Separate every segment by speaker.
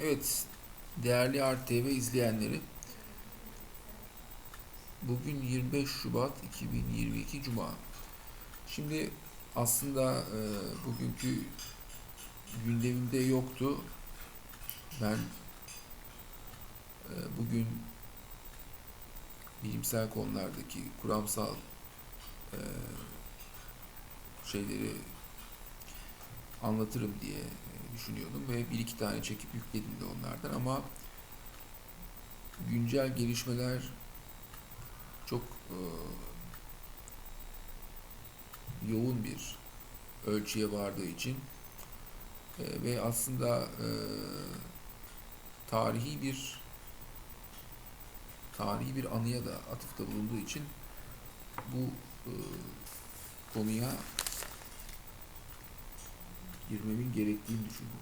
Speaker 1: Evet, değerli RTV izleyenleri, bugün 25 Şubat 2022 Cuma. Şimdi aslında e, bugünkü gündemimde yoktu. Ben e, bugün bilimsel konulardaki kuramsal e, şeyleri anlatırım diye düşünüyordum ve bir iki tane çekip yükledim de onlardan ama güncel gelişmeler çok e, yoğun bir ölçüye vardığı için e, ve aslında e, tarihi bir tarihi bir anıya da atıfta bulunduğu için bu e, konuya girmemin gerektiğini düşündüm.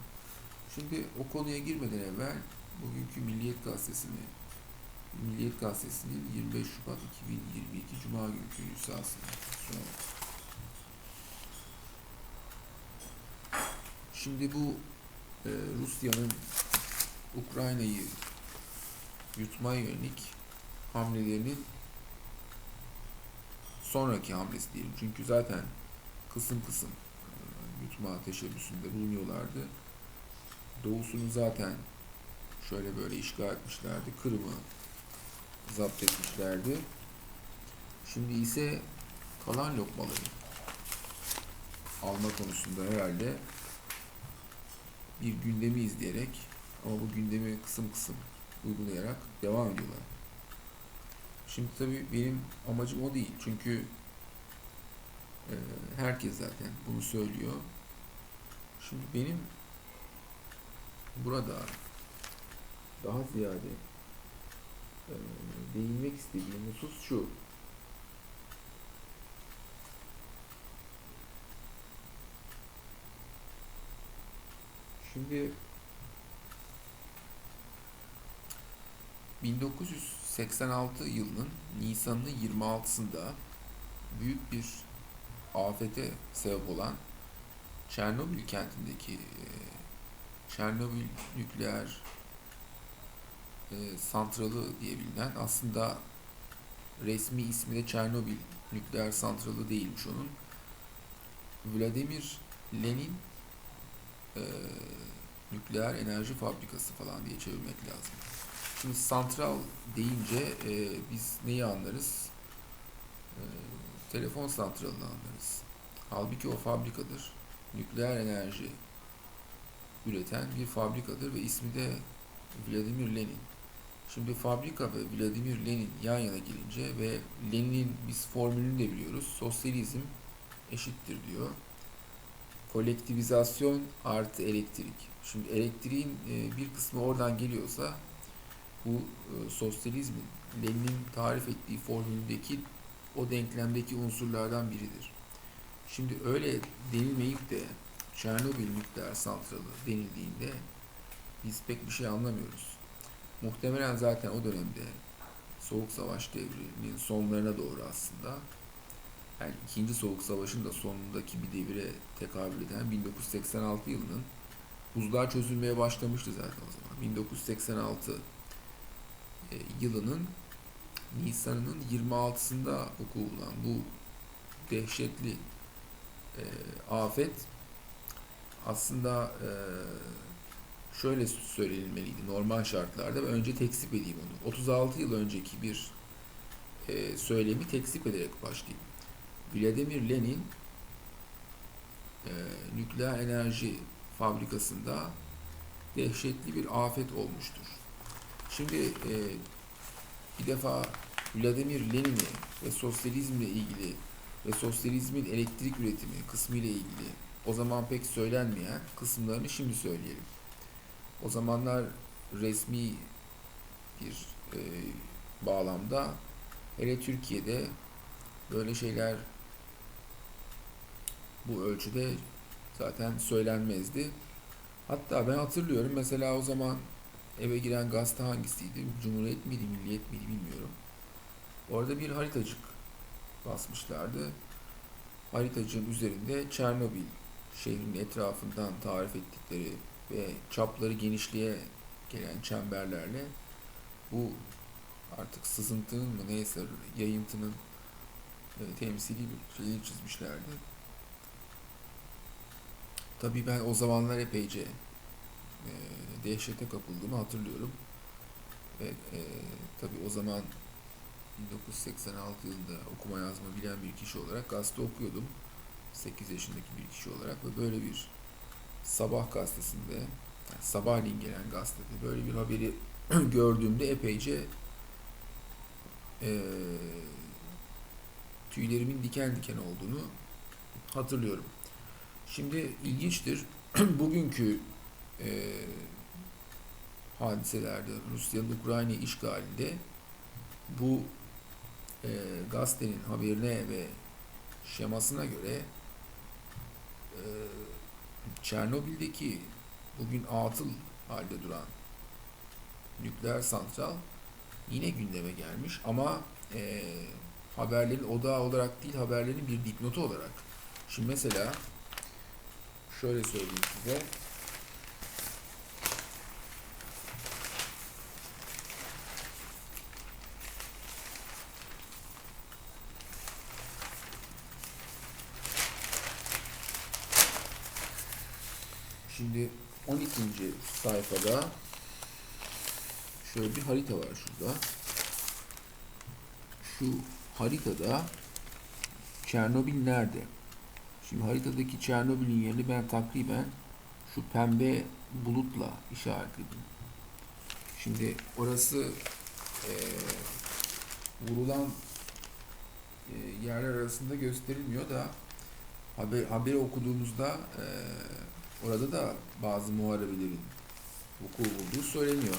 Speaker 1: Şimdi o konuya girmeden evvel bugünkü Milliyet Gazetesi'ni Milliyet Gazetesi'nin 25 Şubat 2022 Cuma günkü sunalım. Şimdi bu e, Rusya'nın Ukrayna'yı yutmaya yönelik hamlelerinin sonraki hamlesi diyelim. Çünkü zaten kısım kısım yutma teşebbüsünde bulunuyorlardı. Doğusunu zaten şöyle böyle işgal etmişlerdi. Kırım'ı zapt etmişlerdi. Şimdi ise kalan lokmaları alma konusunda herhalde bir gündemi izleyerek ama bu gündemi kısım kısım uygulayarak devam ediyorlar. Şimdi tabii benim amacım o değil. Çünkü herkes zaten bunu söylüyor. Şimdi benim burada daha ziyade e, değinmek istediğim husus şu. Şimdi 1986 yılının Nisan'ın 26'sında büyük bir afete sebep olan Çernobil kentindeki e, Çernobil nükleer e, santralı diye bilinen aslında resmi ismi de Çernobil nükleer santralı değilmiş onun. Vladimir Lenin e, nükleer enerji fabrikası falan diye çevirmek lazım. Şimdi santral deyince e, biz neyi anlarız? E, telefon santralını anlarız. Halbuki o fabrikadır. Nükleer enerji üreten bir fabrikadır ve ismi de Vladimir Lenin. Şimdi fabrika ve Vladimir Lenin yan yana gelince ve Lenin'in biz formülünü de biliyoruz. Sosyalizm eşittir diyor. Kolektivizasyon artı elektrik. Şimdi elektriğin e, bir kısmı oradan geliyorsa bu e, sosyalizmin Lenin'in tarif ettiği formülündeki o denklemdeki unsurlardan biridir. Şimdi öyle denilmeyip de Çernobil nükleer santralı denildiğinde biz pek bir şey anlamıyoruz. Muhtemelen zaten o dönemde Soğuk Savaş devrinin sonlarına doğru aslında yani ikinci Soğuk Savaş'ın da sonundaki bir devire tekabül eden 1986 yılının buzlar çözülmeye başlamıştı zaten o zaman. 1986 e, yılının Nisan'ının 26'sında vuku bulan bu dehşetli e, afet aslında e, şöyle söylenilmeliydi normal şartlarda ve önce tekzip edeyim onu. 36 yıl önceki bir e, söylemi tekzip ederek başlayayım. Vladimir Lenin e, nükleer enerji fabrikasında dehşetli bir afet olmuştur. Şimdi e, bir defa Vladimir Lenin'i ve sosyalizmle ilgili ve sosyalizmin elektrik üretimi kısmı ile ilgili o zaman pek söylenmeyen kısımlarını şimdi söyleyelim. O zamanlar resmi bir e, bağlamda hele Türkiye'de böyle şeyler bu ölçüde zaten söylenmezdi. Hatta ben hatırlıyorum mesela o zaman eve giren gazete hangisiydi? Cumhuriyet miydi, Milliyet miydi bilmiyorum. Orada bir haritacık basmışlardı. Haritacığın üzerinde Çernobil şehrinin etrafından tarif ettikleri ve çapları genişliğe gelen çemberlerle bu artık sızıntının mı neyse yayıntının e, temsili bir şeyi çizmişlerdi. Tabii ben o zamanlar epeyce e, dehşete kapıldığımı hatırlıyorum. Ve e, tabii o zaman 1986 yılında okuma yazma bilen bir kişi olarak gazete okuyordum. 8 yaşındaki bir kişi olarak ve böyle bir sabah gazetesinde yani sabahleyin gelen gazetede böyle bir haberi gördüğümde epeyce e, tüylerimin diken diken olduğunu hatırlıyorum. Şimdi ilginçtir. Bugünkü e, hadiselerde Rusya'nın Ukrayna işgalinde bu e, gazetenin haberine ve şemasına göre e, Çernobil'deki bugün atıl halde duran nükleer santral yine gündeme gelmiş ama e, haberlerin odağı olarak değil haberlerin bir dipnotu olarak. Şimdi mesela şöyle söyleyeyim size. Şimdi 12. sayfada şöyle bir harita var şurada. Şu haritada Çernobil nerede? Şimdi haritadaki Çernobil'in yerini ben takriben şu pembe bulutla işaretledim. Şimdi orası e, vurulan e, yerler arasında gösterilmiyor da haber, haberi okuduğumuzda e, orada da bazı muharebelerin vuku bulduğu söyleniyor.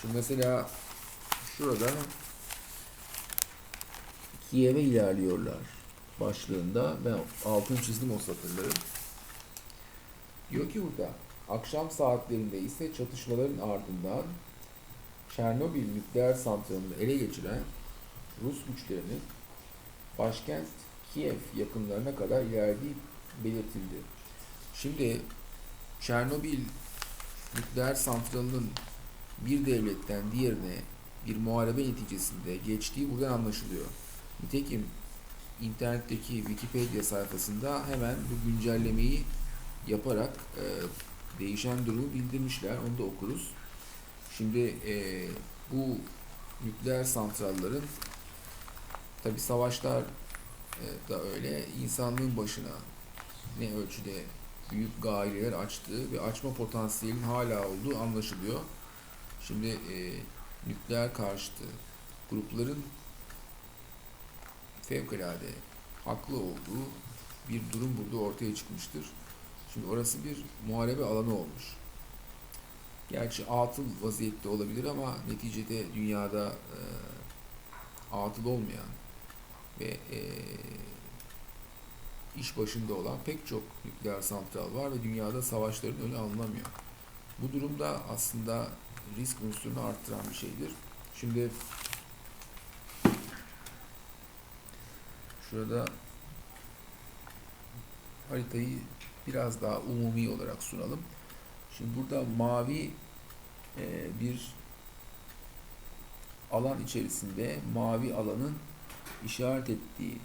Speaker 1: Şimdi mesela şurada Kiev'e ilerliyorlar başlığında ben altın çizdim o satırları. Diyor ki burada akşam saatlerinde ise çatışmaların ardından Çernobil nükleer santralını ele geçiren Rus güçlerinin başkent Kiev yakınlarına kadar ilerlediği belirtildi. Şimdi Çernobil nükleer santralının bir devletten diğerine bir muharebe neticesinde geçtiği buradan anlaşılıyor. Nitekim internetteki Wikipedia sayfasında hemen bu güncellemeyi yaparak e, değişen durumu bildirmişler. Onu da okuruz. Şimdi e, bu nükleer santrallerin tabi savaşlar e, da öyle insanlığın başına ne ölçüde büyük gayeler açtığı ve açma potansiyelinin hala olduğu anlaşılıyor. Şimdi e, nükleer karşıtı grupların fevkalade haklı olduğu bir durum burada ortaya çıkmıştır. Şimdi orası bir muharebe alanı olmuş. Gerçi atıl vaziyette olabilir ama neticede dünyada e, atıl olmayan ve e, iş başında olan pek çok nükleer santral var ve dünyada savaşların önü alınamıyor. Bu durumda aslında risk unsurunu arttıran bir şeydir. Şimdi şurada haritayı biraz daha umumi olarak sunalım. Şimdi burada mavi e, bir alan içerisinde mavi alanın işaret ettiği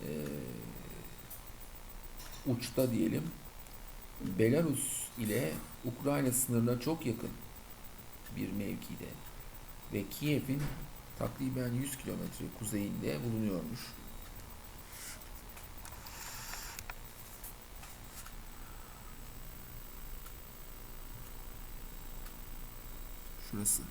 Speaker 1: e, uçta diyelim Belarus ile Ukrayna sınırına çok yakın bir mevkide ve Kiev'in takriben 100 kilometre kuzeyinde bulunuyormuş. Şurası.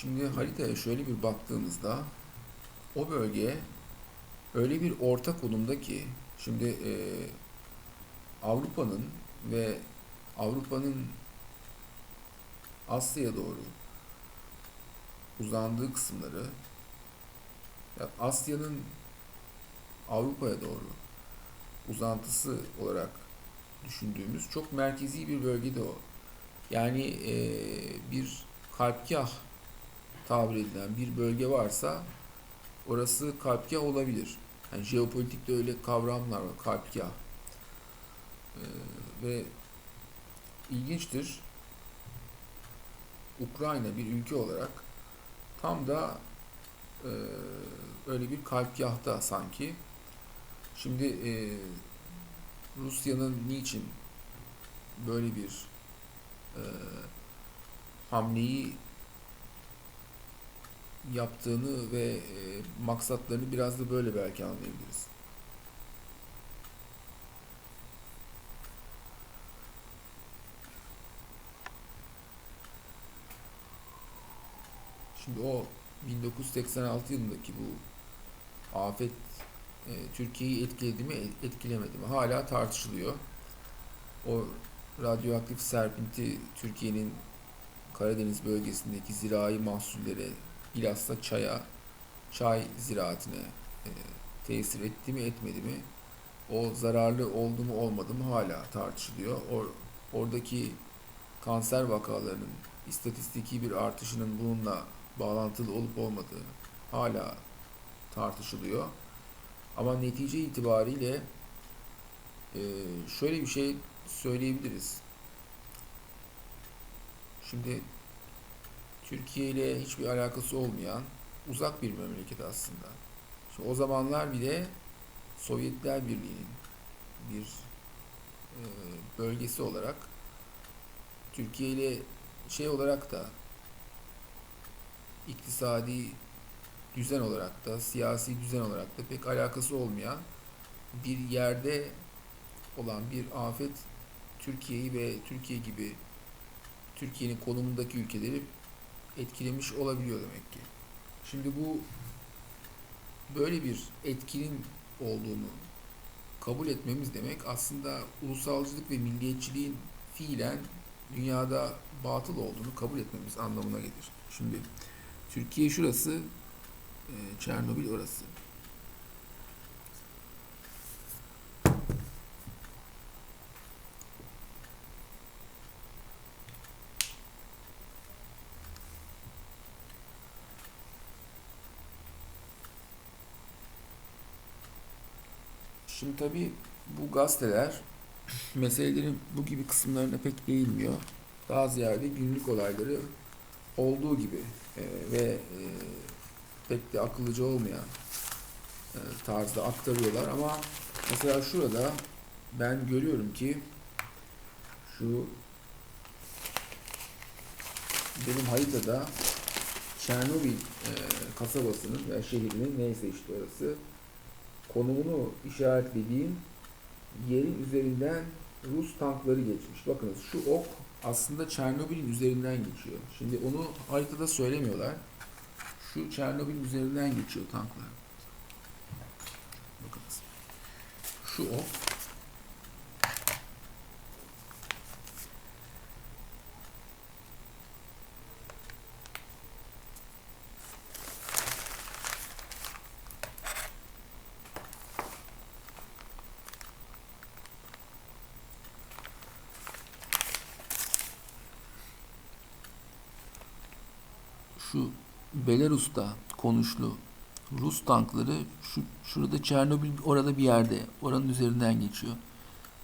Speaker 1: Şimdi haritaya şöyle bir baktığımızda o bölge öyle bir orta konumda ki şimdi e, Avrupa'nın ve Avrupa'nın Asya'ya doğru uzandığı kısımları ya Asya'nın Avrupa'ya doğru uzantısı olarak düşündüğümüz çok merkezi bir bölgede o. Yani e, bir kalpgah tabir edilen bir bölge varsa orası kalpgah olabilir. Yani jeopolitikte öyle kavramlar var. Kalpgah. E, ve ilginçtir. Ukrayna bir ülke olarak tam da e, öyle bir kalpgahta sanki. Şimdi e, Rusya'nın niçin böyle bir e, hamleyi yaptığını ve e, maksatlarını biraz da böyle belki anlayabiliriz. Şimdi o 1986 yılındaki bu afet e, Türkiye'yi etkiledi mi etkilemedi mi hala tartışılıyor. O radyoaktif serpinti Türkiye'nin Karadeniz bölgesindeki zirai mahsullere bilhassa çaya, çay ziraatine e, tesir etti mi etmedi mi o zararlı oldu mu olmadı mı hala tartışılıyor. Or, oradaki kanser vakalarının istatistiki bir artışının bununla bağlantılı olup olmadığı hala tartışılıyor. Ama netice itibariyle e, şöyle bir şey söyleyebiliriz. Şimdi Türkiye ile hiçbir alakası olmayan uzak bir memleket aslında. Şimdi o zamanlar bile Sovyetler Birliği'nin bir e, bölgesi olarak Türkiye ile şey olarak da iktisadi düzen olarak da siyasi düzen olarak da pek alakası olmayan bir yerde olan bir afet Türkiye'yi ve Türkiye gibi Türkiye'nin konumundaki ülkeleri etkilemiş olabiliyor demek ki. Şimdi bu böyle bir etkinin olduğunu kabul etmemiz demek aslında ulusalcılık ve milliyetçiliğin fiilen dünyada batıl olduğunu kabul etmemiz anlamına gelir. Şimdi Türkiye şurası, e, Çernobil orası. Tabii bu gazeteler meselelerin bu gibi kısımlarına pek değinmiyor. Daha ziyade günlük olayları olduğu gibi e, ve e, pek de akıllıca olmayan e, tarzda aktarıyorlar ama mesela şurada ben görüyorum ki şu benim haritada Çernobil e, kasabasının veya şehrinin neyse işte orası konumunu işaretlediğim yerin üzerinden Rus tankları geçmiş. Bakınız şu ok aslında Çernobil'in üzerinden geçiyor. Şimdi onu haritada söylemiyorlar. Şu Çernobil'in üzerinden geçiyor tanklar. Bakınız. Şu ok şu Belarus'ta konuşlu Rus tankları şu şurada Çernobil orada bir yerde oranın üzerinden geçiyor.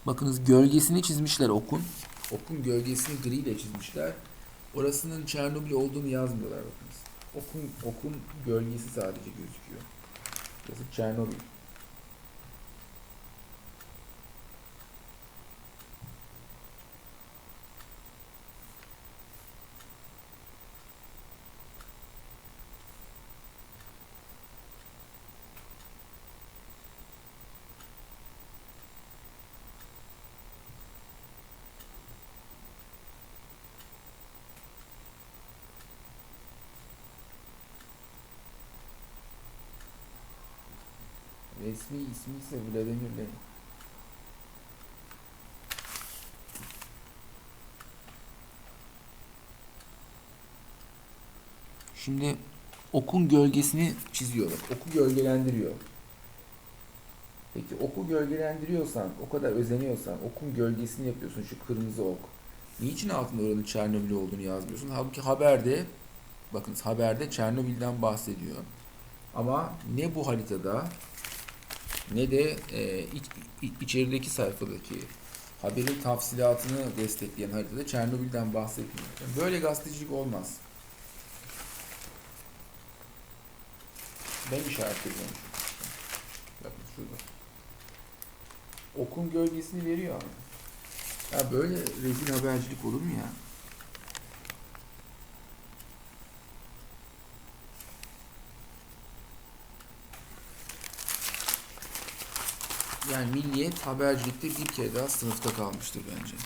Speaker 1: Bakınız gölgesini çizmişler okun. Okun gölgesini gri ile çizmişler. Orasının Çernobil olduğunu yazmıyorlar bakınız. Okun okun gölgesi sadece gözüküyor. Burası Çernobil. Resmi ismi ise Vladimir Lenin. Şimdi okun gölgesini çiziyor. Bak, oku gölgelendiriyor. Peki oku gölgelendiriyorsan, o kadar özeniyorsan, okun gölgesini yapıyorsun şu kırmızı ok. Niçin altında oranın Çernobil olduğunu yazmıyorsun? Halbuki haberde, bakın haberde Çernobil'den bahsediyor. Ama ne bu haritada ne de e, iç, iç- içerideki sayfadaki haberin tafsilatını destekleyen haritada Çernobil'den bahsetmiyor. Yani böyle gazetecilik olmaz. Ben işaretliyorum. Bakın şurada. Okun gölgesini veriyor abi. Ya böyle rezil habercilik olur mu ya? Yani milliyet habercilikte bir kere daha sınıfta kalmıştır bence.